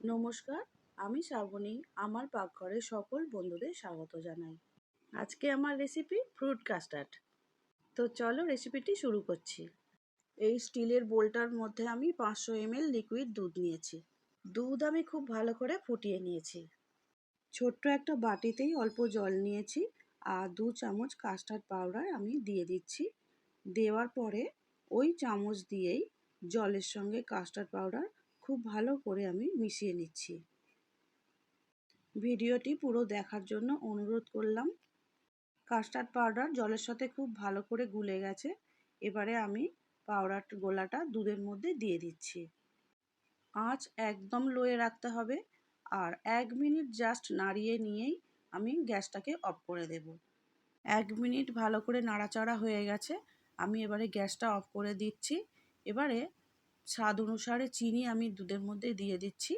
নমস্কার, আমি শ্রাবণী, আমার পাকঘরে সকল বন্ধুদের স্বাগত জানাই। আজকে আমার রেসিপি ফ্রুট কাস্টার্ড তো চলো রেসিপিটি শুরু করছি। এই স্টিলের বোলটার মধ্যে আমি পাঁচশো এমএল লিকুইড দুধ নিয়েছি। দুধ আমি খুব ভালো করে ফুটিয়ে নিয়েছি। ছোট্ট একটা বাটিতেই অল্প জল নিয়েছি আর দু চামচ কাস্টার্ড পাউডার আমি দিয়ে দিচ্ছি। দেওয়ার পরে ওই চামচ দিয়েই জলের সঙ্গে কাস্টার্ড পাউডার খুব ভালো করে আমি মিশিয়ে নিচ্ছি। ভিডিওটি পুরো দেখার জন্য অনুরোধ করলাম। কাস্টার্ড পাউডার জলের সাথে খুব ভালো করে গুলে গেছে। এবারে আমি পাউডার গোলাটা দুধের মধ্যে দিয়ে দিচ্ছি। আঁচ একদম লোয়ে রাখতে হবে আর এক মিনিট জাস্ট নাড়িয়ে নিয়েই আমি গ্যাসটাকে অফ করে দেব। এক মিনিট ভালো করে নাড়াচাড়া হয়ে গেছে। আমি এবারে গ্যাসটা অফ করে দিচ্ছি। এবারে স্বাদ অনুসারে চিনি আমি দুধের মধ্যে দিয়ে দিচ্ছি।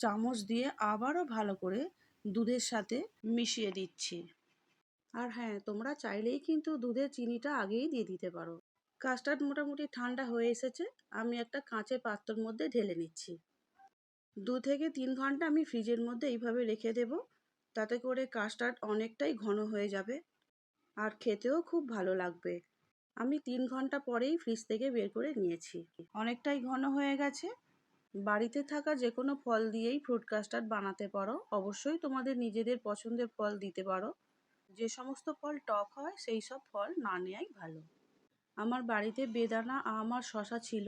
চামচ দিয়ে আবারও ভালো করে দুধের সাথে মিশিয়ে দিচ্ছি। আর হ্যাঁ তোমরা চাইলেই কিন্তু দুধের চিনিটা আগেই দিয়ে দিতে পারো। কাস্টার্ড মোটামুটি ঠান্ডা হয়ে এসেছে। আমি একটা কাঁচের পাত্রর মধ্যে ঢেলে নিচ্ছি। দু থেকে তিন ঘণ্টা আমি ফ্রিজের মধ্যে এইভাবে রেখে দেব। তাতে করে কাস্টার্ড অনেকটাই ঘন হয়ে যাবে। আর খেতেও খুব ভালো লাগবে। আমি তিন ঘণ্টা পরেই ফ্রিজ থেকে বের করে নিয়েছি। অনেকটাই ঘন হয়ে গেছে। বাড়িতে থাকা যে কোনো ফল দিয়েই ফ্রুট কাস্টার্ড বানাতে পারো। অবশ্যই তোমাদের নিজেদের পছন্দের ফল দিতে পারো। যে সমস্ত ফল টক হয়, সেই সব ফল না নেওয়াই ভালো। আমার বাড়িতে বেদানা, আম আর শশা ছিল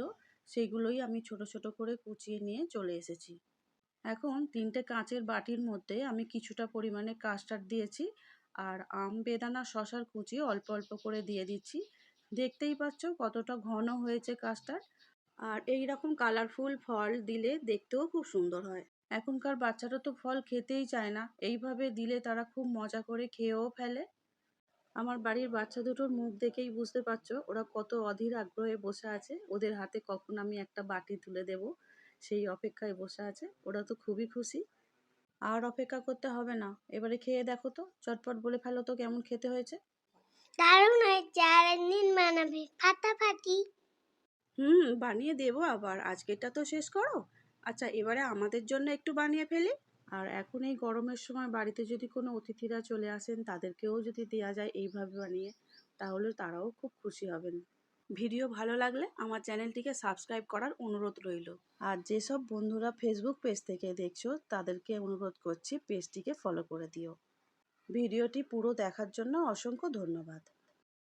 সেইগুলোই আমি ছোট ছোট করে কুচিয়ে নিয়ে চলে এসেছি। এখন তিনটে কাঁচের বাটির মধ্যে আমি কিছুটা পরিমাণে কাস্টার্ড দিয়েছি, আর আম, বেদানা, শশার কুচি অল্প অল্প করে দিয়ে দিচ্ছি। দেখতেই পাচ্ছ কতটা ঘন হয়েছে কাস্টার্ড আর এই রকম কালারফুল ফল দিলে দেখতেও খুব সুন্দর হয়। এখনকার বাচ্চারা তো ফল খেতেই চায় না। এইভাবে দিলে তারা খুব মজা করে খেয়েও ফেলে। আমার বাড়ির বাচ্চা দুটোর মুখ দেখেই বুঝতে পারছ, ওরা কত অধীর আগ্রহে বসে আছে। ওদের হাতে কখন আমি একটা বাটি তুলে দেব, সেই অপেক্ষায় বসে আছে। ওরা তো খুবই খুশি। আর অপেক্ষা করতে হবে না। এবারে খেয়ে দেখো তো। চটপট বলে ফেলো তো কেমন খেতে হয়েছে। দারুণ হয়েছে, আর একদিন বানাবে, ফাটাফাটি। হুম, বানিয়ে দেবো আবার, আজকেরটা তো শেষ করো। আচ্ছা এবারে আমাদের জন্য একটু বানিয়ে ফেলি। আর এখন এই গরমের সময় বাড়িতে যদি কোনো অতিথিরা চলে আসেন, তাদেরকেও যদি দেওয়া যায় এইভাবে বানিয়ে, তাহলে তারাও খুব খুশি হবেন। ভিডিও ভালো লাগলে আমার চ্যানেলটিকে সাবস্ক্রাইব করার অনুরোধ রইল। আর যেসব বন্ধুরা ফেসবুক পেজ থেকে দেখছ, তাদেরকে অনুরোধ করছি পেজটিকে ফলো করে দিও। ভিডিওটি পুরো দেখার জন্য অসংখ্য ধন্যবাদ।